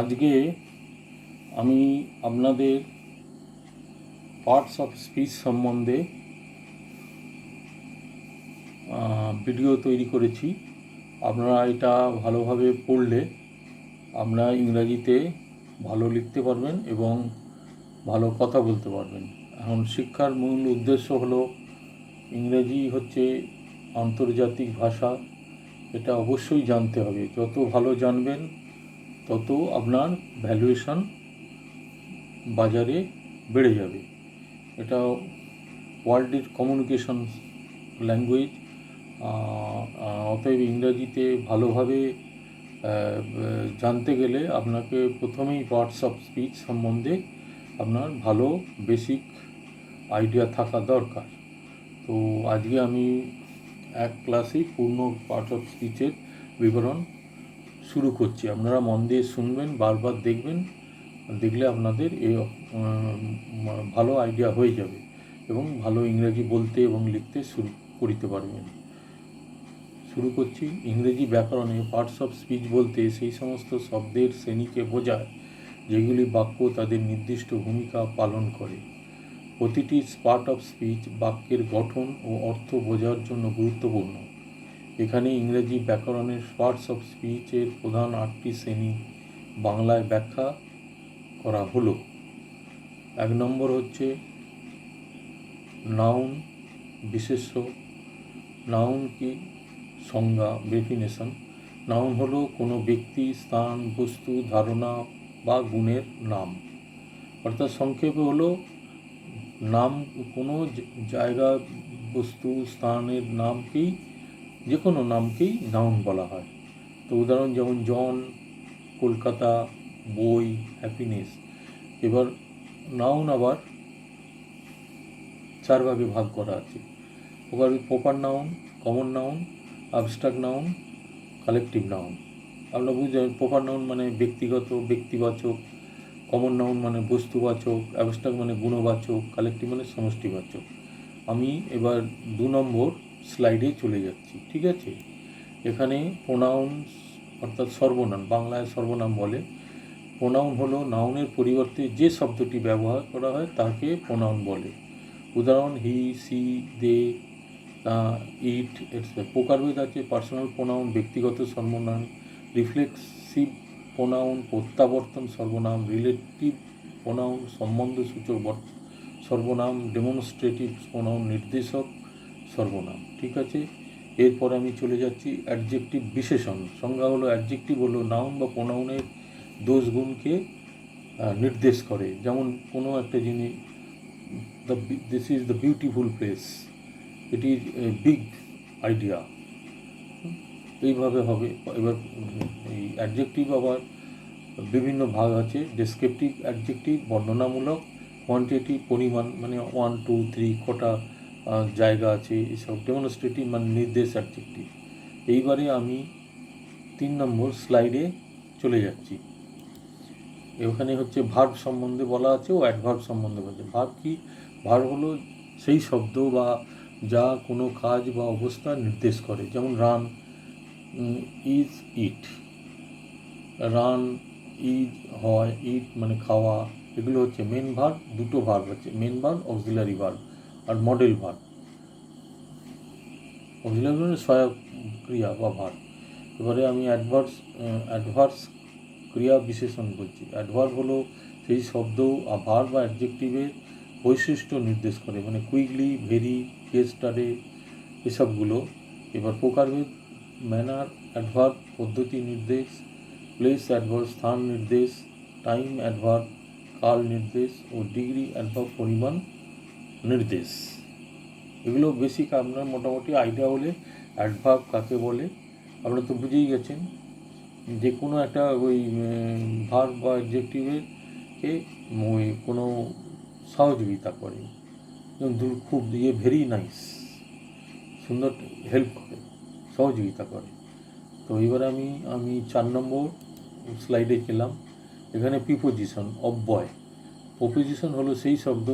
আজকে আমি আপনাদের পার্টস অফ স্পিচ সম্বন্ধে ভিডিও তৈরি করেছি। আপনারা এটা ভালোভাবে পড়লে আপনারা ইংরাজিতে ভালো লিখতে পারবেন এবং ভালো কথা বলতে পারবেন। এখন শিক্ষার মূল উদ্দেশ্য হলো, ইংরেজি হচ্ছে আন্তর্জাতিক ভাষা, এটা অবশ্যই জানতে হবে। যত ভালো জানবেন তত আপনার ভ্যালুয়েশন বাজারে বেড়ে যাবে। এটা ওয়ার্ল্ডের কমিউনিকেশন ল্যাঙ্গুয়েজ অতএব ইংরাজিতে ভালোভাবে জানতে গেলে আপনাকে প্রথমেই পার্টস অফ স্পিচ সম্বন্ধে আপনার ভালো বেসিক আইডিয়া থাকা দরকার। তো আজকে আমি এক ক্লাসেই পূর্ণ পার্ট অফ স্পিচের বিবরণ শুরু করছি। আপনারা মন দিয়ে শুনবেন, বারবার দেখবেন, দেখলে আপনাদের এ ভালো আইডিয়া হয়ে যাবে এবং ভালো ইংরেজি বলতে এবং লিখতে শুরু করিতে পারবেন। শুরু করছি ইংরেজি ব্যাকরণে। পার্টস অফ স্পিচ বলতে সেই সমস্ত শব্দের শ্রেণীকে বোঝায়, যেগুলি বাক্য তাদের নির্দিষ্ট ভূমিকা পালন করে। প্রতিটি পার্ট অফ স্পিচ বাক্যের গঠন ও অর্থ বোঝার জন্য গুরুত্বপূর্ণ। এখানে ইংরেজি ব্যাকরণের পার্টস অফ স্পিচের প্রধান আটটি শ্রেণি বাংলায় ব্যাখ্যা করা হলো। এক নম্বর হচ্ছে নাউন বিশেষ্য। নাউন কি সংজ্ঞা, ডেফিনেশন। নাউন হলো কোনো ব্যক্তি, স্থান, বস্তু, ধারণা বা গুণের নাম। অর্থাৎ সংক্ষেপে হলো, নাম কোনো জায়গা, বস্তু, স্থানের নামকেই যে কোনো নামকেই নাউন বলা হয়। তো উদাহরণ যেমন জন, কলকাতা, বই হ্যাপিনেস এবার নাউন আবার চার ভাগে করা আছে। ওবার proper noun common noun abstract noun collective noun আপনারা বুঝলেন প্রপার নাউন মানে ব্যক্তিগত, ব্যক্তিবাচক কমন নাউন মানে বস্তুবাচক অ্যাবস্ট্রাক্ট মানে গুণবাচক কালেকটিভ মানে সমষ্টিবাচক। আমি এবার দু নম্বর স্লাইডে চলে যাচ্ছি, ঠিক আছে? এখানে প্রোনাউন অর্থাৎ সর্বনাম, বাংলায় সর্বনাম বলে। প্রোনাউন হলো নাউনের পরিবর্তে যে শব্দটি ব্যবহার করা হয় তাকে প্রোনাউন বলে। উদাহরণ হি সি দে ইট প্রকারভেদ আছে পার্সোনাল প্রোনাউন ব্যক্তিগত সর্বনাম রিফ্লেক্সিভ প্রোনাউন প্রত্যাবর্তন সর্বনাম রিলেটিভ প্রোনাউন সম্বন্ধসূচক সর্বনাম ডেমনস্ট্রেটিভ প্রোনাউন নির্দেশক সর্বনাম, ঠিক আছে? এরপর আমি চলে যাচ্ছি অ্যাডজেক্টিভ বিশেষণ। সংজ্ঞা হলো অ্যাডজেক্টিভ হলো নাউন বা প্রোনাউনের দোষ গুণকে নির্দেশ করে। যেমন কোনো একটা জিনিস the this is the beautiful place it is a big idea এইভাবে হবে। এবার, এই অ্যাডজেক্টিভ আবার বিভিন্ন ভাগ আছে। ডেসক্রিপটিভ অ্যাডজেক্টিভ বর্ণনামূলক কোয়ান্টিটি পরিমাণ মানে ওয়ান টু থ্রি কটা জায়গা আছে, এসব ডেমনস্ট্রেটিভ মানে নির্দেশ অ্যাডজেক্টিভ এইবারে আমি তিন নম্বর স্লাইডে চলে যাচ্ছি। ওখানে হচ্ছে ভার্ব সম্বন্ধে বলা আছে ও অ্যাডভার্ব সম্বন্ধে বলা আছে। ভার্ব কি? ভার্ব হলো সেই শব্দ বা যা কোনো কাজ বা অবস্থা নির্দেশ করে। যেমন run is eat run is হয় ইট মানে খাওয়া। এগুলো হচ্ছে মেন ভার্ব দুটো ভার্ব আছে। মেন ভার্ব অক্সিলারি ভার্ব আর মডেল অক্সিলারি মানে সহায়ক ক্রিয়া বা ভার। এবারে আমি অ্যাডভার্স অ্যাডভার্স ক্রিয়া বিশেষণ বলছি। অ্যাডভার্ব হলো সেই শব্দ ভার্ব বা অ্যাডজেক্টিভের বৈশিষ্ট্য নির্দেশ করে। মানে কুইকলি ভেরি কেস্টারে এসবগুলো। এবার প্রকারভেদ ম্যানার অ্যাডভার্ব পদ্ধতি নির্দেশ প্লেস অ্যাডভার্ব স্থান নির্দেশ টাইম অ্যাডভার্ব কাল নির্দেশ ও ডিগ্রি অ্যাডভার্ব পরিমাণ নির্দেশ। এগুলো বেসিক আপনার মোটামুটি আইডিয়া হলে অ্যাডভার্ব কাকে বলে, আপনারা তো বুঝেই গেছেন। যে কোনো একটা ওই ভার্ব বা অ্যাডজেক্টিভের কে ওই কোনো সহযোগিতা করে। খুব ইয়ে ভেরি নাইস সুন্দর হেল্প করে, সহযোগিতা করে। তো এবার আমি আমি চার নম্বর স্লাইডে গেলাম। এখানে প্রিপোজিশন অব্যয় প্রপোজিশন হলো সেই শব্দ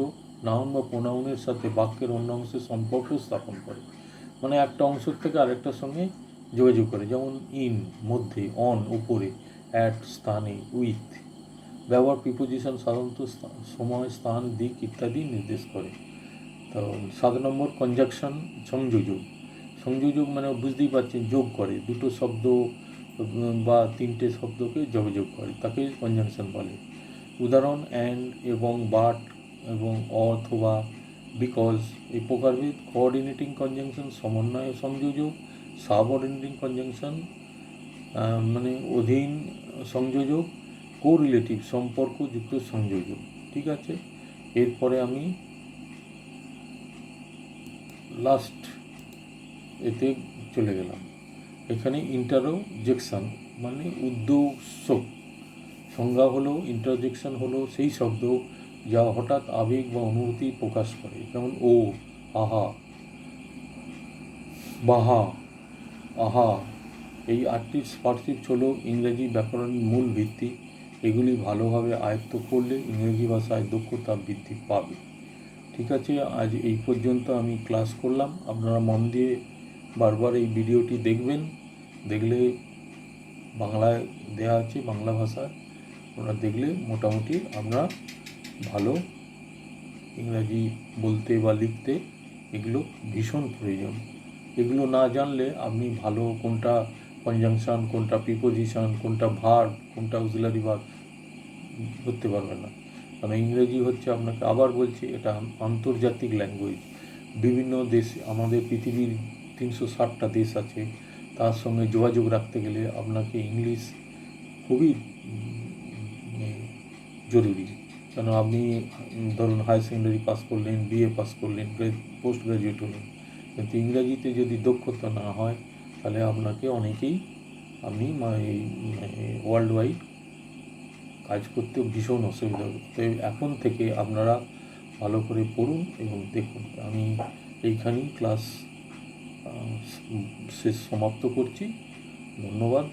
নাউন বা প্রোনাউনের সাথে বাক্যের অন্য অংশের সম্পর্ক স্থাপন করে। মানে একটা অংশ থেকে আরেকটার সঙ্গে যোগাযোগ করে, যেমন ইন মধ্যে অন উপরে অ্যাট স্থানে উইথ ব্যবহার প্রিপোজিশন সাধারণত সময়, স্থান, দিক ইত্যাদি নির্দেশ করে। তো সাত নম্বর কনজাকশন সংযোজক। সংযোজক মানে বুঝতেই পারছেন, যোগ করে। দুটো শব্দ বা তিনটে শব্দকে যোগাযোগ করে, তাকে কনজাংশন বলে। উদাহরণ অ্যান্ড এবং বাট এবং অথবা বিকজ এই প্রকারভেদ কোঅর্ডিনেটিং কনজাংশন সমন্বয় সংযোজক সাবঅর্ডিনেটিং কনজাংশন মানে অধীন সংযোজক কোরিলেটিভ সম্পর্কযুক্ত সংযোজক, ঠিক আছে? এরপরে আমি লাস্ট এতে চলে গেলাম। এখানে ইন্টারোজেকশন মানে উদ্যোগসক সংজ্ঞা হলো ইন্টারজেকশন হলো সেই শব্দ যা হঠাৎ আবেগ বা অনুভূতি প্রকাশ করে। যেমন, ও, আহা, বাহা, আহা, এই আটটি স্পার্সিপস হলো ইংরেজি ব্যাকরণের মূল ভিত্তি। এগুলি ভালোভাবে আয়ত্ত করলে ইংরেজি ভাষায় দক্ষতা বৃদ্ধি পাবে। ঠিক আছে, আজ এই পর্যন্ত আমি ক্লাস করলাম। আপনারা মন দিয়ে বারবার এই ভিডিওটি দেখবেন। দেখলে বাংলায় দেয়া আছে, বাংলা ভাষায়। ওরা দেখলে মোটামুটি আমরা ভালো। ইংরাজি বলতে বা লিখতে এগুলো ভীষণ প্রয়োজন। এগুলো না জানলে আপনি ভালো কোনটা কনজাংশন কোনটা প্রিপোজিশন কোনটা ভার্ব কোনটা অক্সিলারি ভার্ব করতে পারবেন না। কারণ ইংরেজি হচ্ছে আপনাকে আবার বলছি এটা আন্তর্জাতিক ল্যাঙ্গুয়েজ বিভিন্ন দেশ আমাদের পৃথিবীর তিনশো ষাটটা দেশ আছে। তার সঙ্গে যোগাযোগ রাখতে গেলে আপনাকে ইংলিশ খুবই উম, জরুরি। কেন আপনি ধরুন হায়ার সেকেন্ডারি পাস করলেন বিএ পাস করলেন পোস্ট গ্রাজুয়েট হলেন। কিন্তু ইংরাজিতে যদি দক্ষতা না হয়, তাহলে আপনাকে অনেকেই আপনি ওয়ার্ল্ড ওয়াইড কাজ করতে ভীষণ অসুবিধা হবে। তো এখন থেকে আপনারা ভালো করে পড়ুন এবং দেখুন। আমি এইখানেই ক্লাস শেষ, সমাপ্ত করছি। ধন্যবাদ।